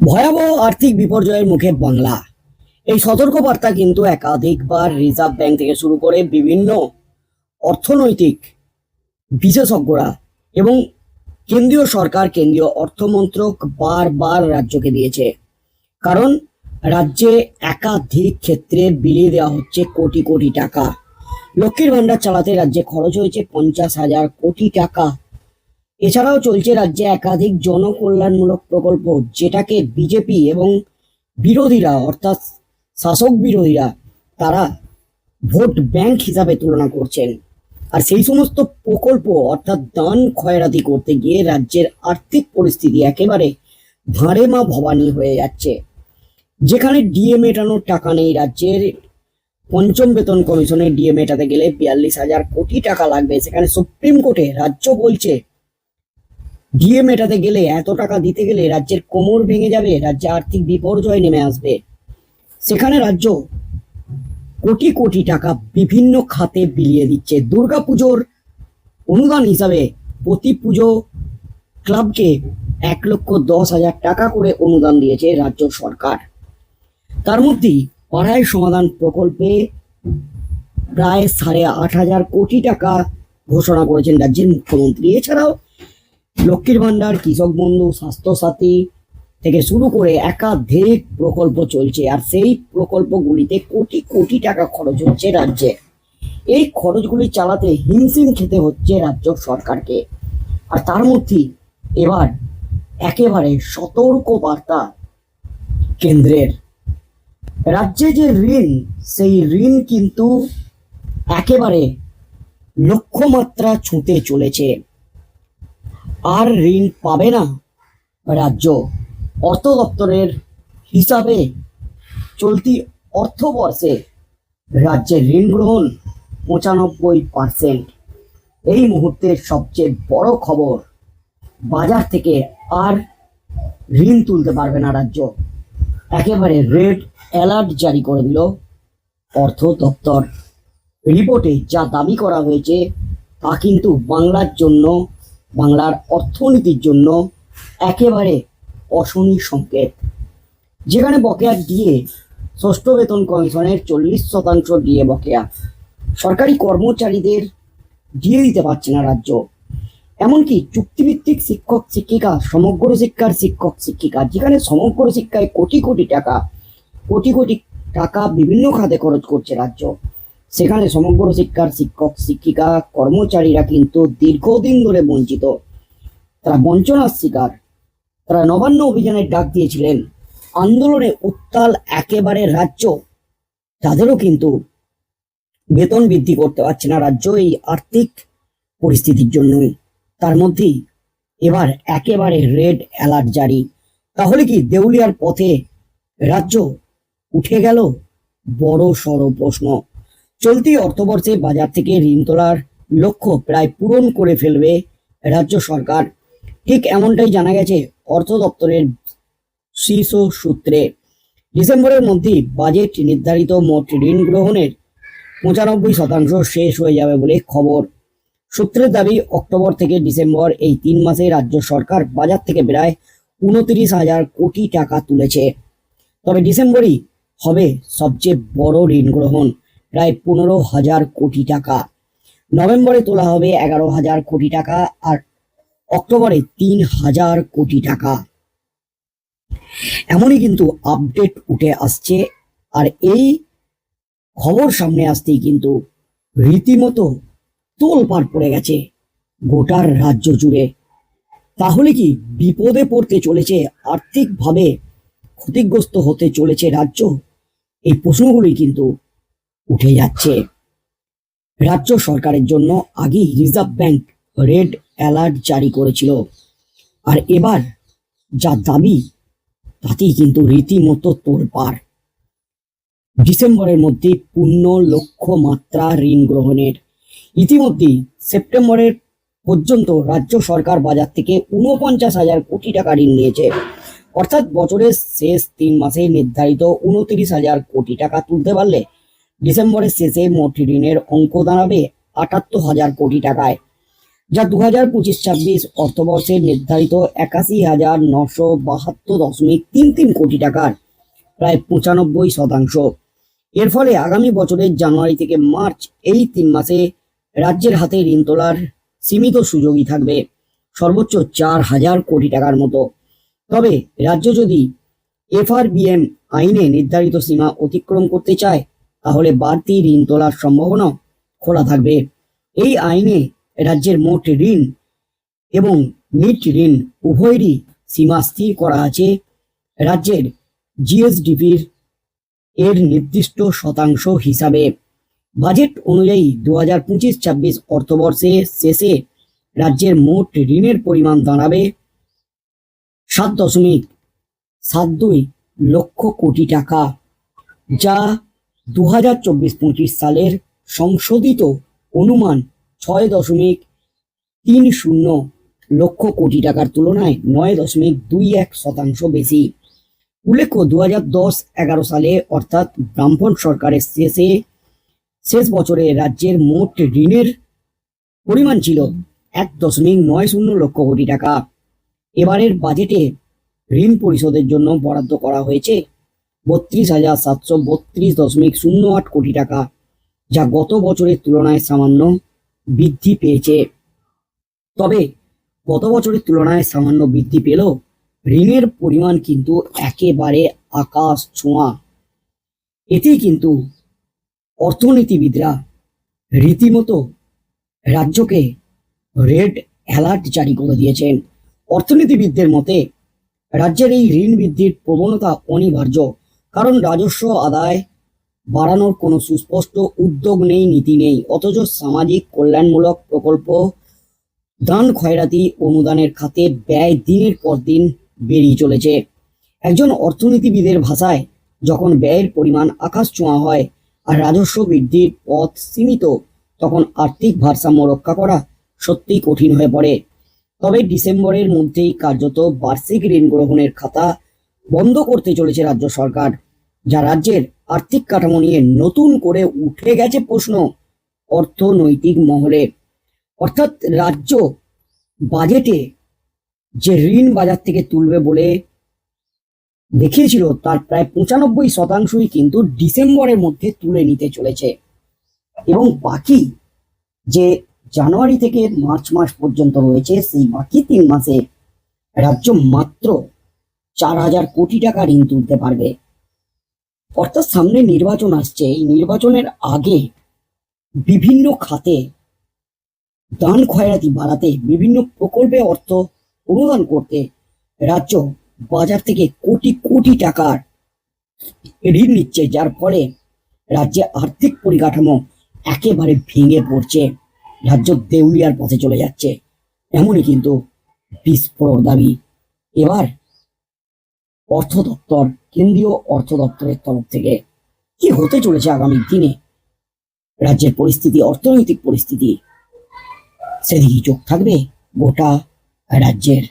ভয়াবহ আর্থিক বিপর্যয়ের মুখে বাংলা। এই সতর্কবার্তা কিন্তু একাধিকবার রিজার্ভ ব্যাংক থেকে শুরু করে বিভিন্ন অর্থনৈতিক বিশেষজ্ঞরা এবং কেন্দ্রীয় সরকার, কেন্দ্রীয় অর্থমন্ত্রক বারবার রাজ্যকে দিয়েছে। কারণ রাজ্যে একাধিক ক্ষেত্রে বিলিয়ে দেওয়া হচ্ছে কোটি কোটি টাকা। লক্ষ্মীর ভাণ্ডার চালাতে রাজ্যে খরচ হয়েছে পঞ্চাশ হাজার কোটি টাকা। এছাড়াও চলছে রাজ্যে একাধিক জনকল্যাণমূলক প্রকল্প, যেটাকে বিজেপি এবং বিরোধীরা, অর্থাৎ শাসক বিরোধীরা, তারা ভোট ব্যাংক হিসাবে তুলনা করছেন। আর সেই সমস্ত প্রকল্প, অর্থাৎ দান খয়রাতি করতে গিয়ে রাজ্যের আর্থিক পরিস্থিতি একেবারে ভাঁড়ে মা ভবানী হয়ে যাচ্ছে। যেখানে ডিএ মেটানোর টাকা নেই রাজ্যের। পঞ্চম বেতন কমিশনের ডিএ মেটাতে গেলে বিয়াল্লিশ হাজার কোটি টাকা লাগবে। সেখানে সুপ্রিম কোর্টে রাজ্য বলছে ডিএ মেটাতে গেলে এত টাকা দিতে গেলে রাজ্যের কোমর ভেঙে যাবে, রাজ্যে আর্থিক বিপর্যয় নেমে আসবে। সেখানে রাজ্য কোটি কোটি টাকা বিভিন্ন খাতে বিলিয়ে দিচ্ছে। দুর্গাপুজোর অনুদান হিসাবে প্রতি পুজো ক্লাবকে এক লক্ষ দশ হাজার টাকা করে অনুদান দিয়েছে রাজ্য সরকার। তার মধ্যেই পাড়ায় সমাধান প্রকল্পে প্রায় সাড়ে আট হাজার কোটি টাকা ঘোষণা করেছেন রাজ্যের মুখ্যমন্ত্রী। এছাড়াও লক্ষ্মীর ভান্ডার, কৃষক বন্ধু স্বাস্থ্যসাথী থেকে শুরু করে একাধিক প্রকল্প চলছে আর সেই প্রকল্পগুলিতে কোটি কোটি টাকা খরচ হচ্ছে রাজ্যে। এই খরচগুলি চালাতে হিমশিম খেতে হচ্ছে রাজ্য সরকারকে। আর তার মধ্যেই এবার একেবারে সতর্ক বার্তা কেন্দ্রের। রাজ্যে যে ঋণ, সেই ঋণ কিন্তু একেবারে লক্ষ্যমাত্রা ছুঁতে চলেছে। আর ঋণ পাবে না। রাজ্য অর্থ দপ্তরের হিসাবে চলতি অর্থবর্ষে রাজ্যের ঋণ গ্রহণ পঁচানব্বই পার্সেন্ট। এই মুহূর্তের সবচেয়ে বড় খবর, বাজার থেকে আর ঋণ তুলতে পারবে না রাজ্য। একেবারে রেড অ্যালার্ট জারি করে দিল অর্থ দপ্তর রিপোর্টে যা দাবি করা হয়েছে তা কিন্তু বাংলার জন্য বাংলার অর্থনীতির জন্য একেবারে অশনি সংকেত। যেখানে বকেয়া দিয়ে ষষ্ঠ বেতন কমিশনের চল্লিশ শতাংশ দিয়ে বকেয়া। সরকারি কর্মচারীদের দিয়ে দিতে পারছে না রাজ্য। এমনকি চুক্তিভিত্তিক শিক্ষক, শিক্ষিকা, সমগ্র শিক্ষার শিক্ষক, শিক্ষিকা, যেখানে সমগ্র শিক্ষায় কোটি কোটি টাকা, কোটি কোটি টাকা বিভিন্ন খাতে খরচ করছে রাজ্য। সেখানে সমগ্র শিক্ষার শিক্ষক, শিক্ষিকা, কর্মচারীরা কিন্তু দীর্ঘদিন ধরে বঞ্চিত। তারা বঞ্চনার শিকার। তারা নবান্ন অভিযানের ডাক দিয়েছিলেন। আন্দোলনে উত্তাল একেবারে রাজ্য। তাদেরও কিন্তু বেতন বৃদ্ধি করতে পারছে না রাজ্য এই আর্থিক পরিস্থিতির জন্যই। তার মধ্যেই এবার একেবারে রেড অ্যালার্ট জারি। তাহলে কি দেউলিয়ার পথে রাজ্য উঠে গেল? বড় সড় প্রশ্ন। চলতি অর্থবর্ষে বাজার থেকে ঋণ তোলার লক্ষ্য প্রায় পূরণ করে ফেলবে রাজ্য সরকার। ঠিক এমনটাই জানা গেছে অর্থ দপ্তরের শীর্ষ সূত্রে। ডিসেম্বরের মধ্যেই বাজেট নির্ধারিত মোট ঋণ গ্রহণের পঁচানব্বই শতাংশ শেষ হয়ে যাবে বলে খবর। সূত্রের দাবি, অক্টোবর থেকে ডিসেম্বর এই তিন মাসে রাজ্য সরকার বাজার থেকে প্রায় উনত্রিশ হাজার কোটি টাকা তুলেছে। তবে ডিসেম্বরই হবে সবচেয়ে বড় ঋণ গ্রহণ। প্রায় পনেরো হাজার কোটি টাকা। নভেম্বরে তোলা হবে এগারো হাজার কোটি টাকা আর অক্টোবরে তিন হাজার কোটি টাকা। এমনই কিন্তু আপডেট উঠে আসছে আর এই খবর সামনে আসতেই কিন্তু রীতিমতো তোলপাড় পড়ে গেছে গোটার রাজ্য জুড়ে। তাহলে কি বিপদে পড়তে চলেছে, আর্থিকভাবে ক্ষতিগ্রস্ত হতে চলেছে রাজ্য? এই প্রশ্নগুলি কিন্তু উঠে যাচ্ছে। রাজ্য সরকারের জন্য আগেই রিজার্ভ ব্যাংক রেড অ্যালার্ট জারি করেছিল। আর এবার যা দাবি, তাতেই কিন্তু রীতিমতো তোলপাড় ডিসেম্বরের মধ্যে পূর্ণ লক্ষ্য মাত্রা ঋণ গ্রহণের। ইতিমধ্যেই সেপ্টেম্বরের পর্যন্ত রাজ্য সরকার বাজার থেকে উনপঞ্চাশ হাজার কোটি টাকা ঋণ নিয়েছে। অর্থাৎ বছরের শেষ তিন মাসে নির্ধারিত উনত্রিশ হাজার কোটি টাকা তুলতে পারলে ডিসেম্বরের শেষে মোট ঋণের অঙ্ক দাঁড়াবে আটাত্তর হাজার কোটি টাকায়, যা দু হাজার পঁচিশ ছাব্বিশ অর্থবর্ষে নির্ধারিত একাশি হাজার নশো বাহাত্তর দশমিক তিন তিন কোটি টাকার প্রায় পঁচানব্বই শতাংশ। এর ফলে আগামী বছরের জানুয়ারি থেকে মার্চ এই তিন মাসে রাজ্যের হাতে ঋণ তোলার সীমিত সুযোগই থাকবে, সর্বোচ্চ চার হাজার কোটি টাকার মতো। তবে রাজ্য যদি এফআরবিএম আইনে নির্ধারিত সীমা অতিক্রম করতে চায় তাহলে বাড়তি ঋণ তোলার সম্ভাবনা খোলা থাকবে। এই আইনে রাজ্যের মোট ঋণ এবং নিট ঋণ উভয়েরই সীমা স্থির করা আছে। রাজ্যের জিএসডিপির এর নির্দিষ্ট শতাংশ হিসাবে। বাজেট অনুযায়ী দু হাজার পঁচিশ ছাব্বিশ অর্থবর্ষে শেষে রাজ্যের মোট ঋণের পরিমাণ দাঁড়াবে সাত দশমিক সাত দুই লক্ষ কোটি টাকা, যা দু হাজার চব্বিশ পঁচিশ সালের সংশোধিত অনুমান ছয় দশমিক তিন শূন্য লক্ষ কোটি টাকার তুলনায় নয় দশমিক দুই এক শতাংশ বেশি। উল্লেখ্য দু হাজার দশ এগারো সালে অর্থাৎ ব্রাহ্মণ সরকারের শেষে শেষ বছরে রাজ্যের মোট ঋণের পরিমাণ ছিল এক দশমিক নয় শূন্য লক্ষ কোটি টাকা। এবারের বাজেটে ঋণ পরিশোধের জন্য বরাদ্দ করা হয়েছে বত্রিশ হাজার সাতশো বত্রিশ দশমিক শূন্য আট কোটি টাকা, যা গত বছরের তুলনায় সামান্য বৃদ্ধি পেয়েছে। তবে গত বছরের তুলনায় সামান্য বৃদ্ধি পেলেও ঋণের পরিমাণ কিন্তু একেবারে আকাশ ছোঁয়া। এতেই কিন্তু অর্থনীতিবিদরা রীতিমতো রাজ্যকে রেড অ্যালার্ট জারি করে দিয়েছেন। অর্থনীতিবিদদের মতে, রাজ্যের এই ঋণ বৃদ্ধির প্রবণতা অনিবার্য। কারণ রাজস্ব আদায় বাড়ানোর কোনো সুস্পষ্ট উদ্যোগ নেই, নীতি নেই। অথচ সামাজিক কল্যাণমূলক প্রকল্প, দান খয়রাতি, অনুদানের খাতে ব্যয় দিনের পর দিন বেরিয়ে চলেছে। একজন অর্থনীতিবিদের ভাষায়, যখন ব্যয়ের পরিমাণ আকাশ ছোঁয়া হয় আর রাজস্ব বৃদ্ধির পথ সীমিত, তখন আর্থিক ভারসাম্য রক্ষা করা সত্যিই কঠিন হয়ে পড়ে। তবে ডিসেম্বরের মধ্যেই কার্যত বার্ষিক ঋণ গ্রহণের খাতা বন্ধ করতে চলেছে রাজ্য সরকার, যা রাজ্যের আর্থিক কাঠামো নিয়ে নতুন করে উঠে গেছে প্রশ্ন অর্থনৈতিক মহলে। অর্থাৎ রাজ্য বাজেটে যে ঋণ বাজার থেকে তুলবে বলে দেখিয়েছিল, তার প্রায় পঁচানব্বই শতাংশই কিন্তু ডিসেম্বরের মধ্যে তুলে নিতে চলেছে। এবং বাকি যে জানুয়ারি থেকে মার্চ মাস পর্যন্ত রয়েছে, সেই বাকি তিন মাসে রাজ্য মাত্র চার হাজার কোটি টাকা ঋণ তুলতে পারবে। অর্থাৎ সামনে নির্বাচন আসছে। এই নির্বাচনের আগে বিভিন্ন খাতে দান খয়রাতি বাড়াতে, বিভিন্ন প্রকল্পে অর্থ অনুদান করতে রাজ্য বাজার থেকে কোটি কোটি টাকার ঋণ নিচ্ছে, যার ফলে রাজ্যে আর্থিক পরিকাঠামো একেবারে ভেঙে পড়ছে। রাজ্য দেউলিয়ার পথে চলে যাচ্ছে। এমনই কিন্তু বিস্ফোরক দাবি। এবার অর্থ দপ্তর, কেন্দ্রীয় অর্থ দপ্তরের তরফ থেকে কি হতে চলেছে আগামী দিনে? রাজ্যের পরিস্থিতি, অর্থনৈতিক পরিস্থিতি সেদিকে চোখ থাকবে গোটা রাজ্যের